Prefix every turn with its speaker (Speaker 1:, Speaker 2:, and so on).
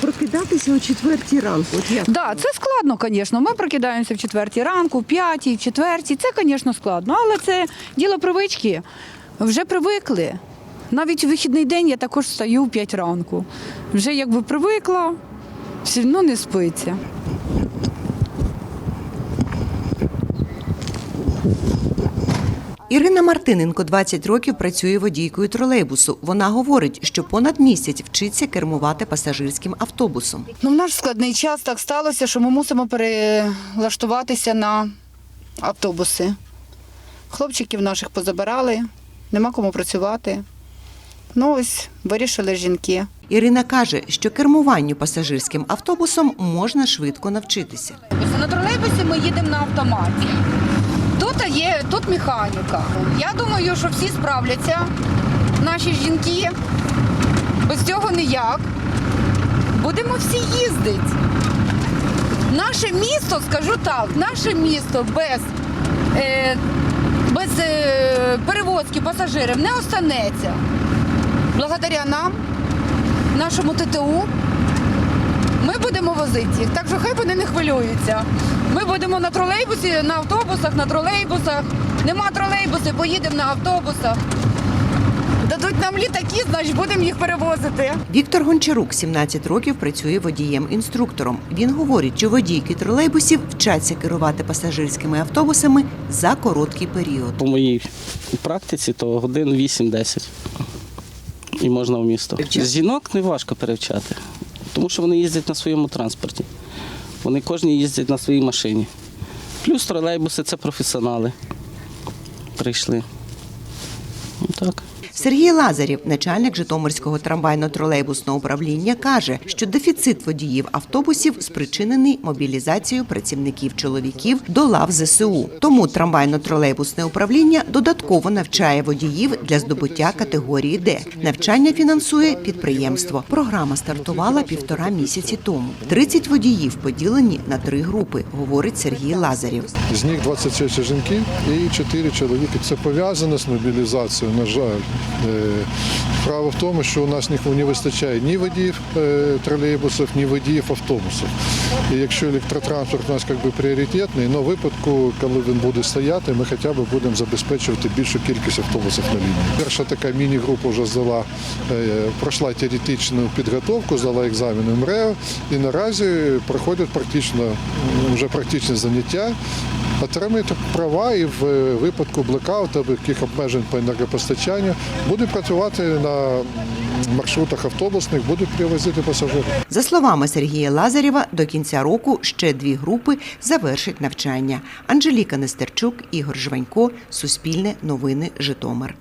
Speaker 1: Прокидатися о четвертій ранку. От як?
Speaker 2: Да, це складно, звісно. Ми прокидаємося в четвертій ранку, в п'ятій, в четвертій. Це, звісно, складно, але це діло привички. Вже привикли. Навіть у вихідний день я також встаю в 5 ранку. Вже якби привикла, все одно не спиться.
Speaker 3: Ірина Мартиненко 20 років працює водійкою тролейбусу. Вона говорить, що понад місяць вчиться кермувати пасажирським автобусом.
Speaker 2: Ну, в наш складний час так сталося, що ми мусимо перелаштуватися на автобуси. Хлопчиків наших позабирали, нема кому працювати. Ну ось вирішили жінки.
Speaker 3: Ірина каже, що кермуванню пасажирським автобусом можна швидко навчитися.
Speaker 2: На тролейбусі ми їдемо на автоматі. Тут є тут механіка. Я думаю, що всі справляться, наші жінки. Без цього ніяк. Будемо всі їздити. Наше місто, скажу так, наше місто без, е, без е, перевозки пасажирів не останеться. Благодаря нам, нашому ТТУ, ми будемо возити їх, так що хай вони не хвилюються. Ми будемо на тролейбусі, на автобусах, на тролейбусах. Нема тролейбусів, поїдемо на автобусах. Дадуть нам літаки, значить будемо їх перевозити.
Speaker 3: Віктор Гончарук 17 років працює водієм-інструктором. Він говорить, що водійки тролейбусів вчаться керувати пасажирськими автобусами за короткий період.
Speaker 4: По моїй практиці то годин 8-10 і можна в місто. Жінок не важко перевчати, тому що вони їздять на своєму транспорті. Вони кожні їздять на своїй машині. Плюс тролейбуси це професіонали. Прийшли. Ну, Так.
Speaker 3: Сергій Лазарєв, начальник Житомирського трамвайно-тролейбусного управління, каже, що дефіцит водіїв автобусів спричинений мобілізацією працівників чоловіків до лав ЗСУ. Тому трамвайно-тролейбусне управління додатково навчає водіїв для здобуття категорії Д. Навчання фінансує підприємство. Програма стартувала півтора місяці тому. 30 водіїв поділені на три групи, говорить Сергій Лазарєв.
Speaker 5: З них 26 жінки і 4 чоловіки. Це пов'язано з мобілізацією, на жаль. Е, Справа в тому, що у нас ні- не вистачає ні водіїв е, тролейбусів, ні водіїв автобусів. І якщо електротранспорт у нас якби пріоритетний, але випадку, коли він буде стояти, ми хоча б будемо забезпечувати більшу кількість автобусів на лінії. Перша така міні-група вже здала, е, пройшла теоретичну підготовку, здала екзамени МРЕО і наразі проходять практично вже практичні заняття. Отримують права і в е, випадку блекауту, яких обмежень по енергопостачанню, будуть працювати на маршрутах автобусних, будуть привозити пасажирів.
Speaker 3: За словами Сергія Лазарєва, до кінця року ще дві групи завершать навчання. Анжеліка Нестерчук, Ігор Жванько, Суспільне новини, Житомир.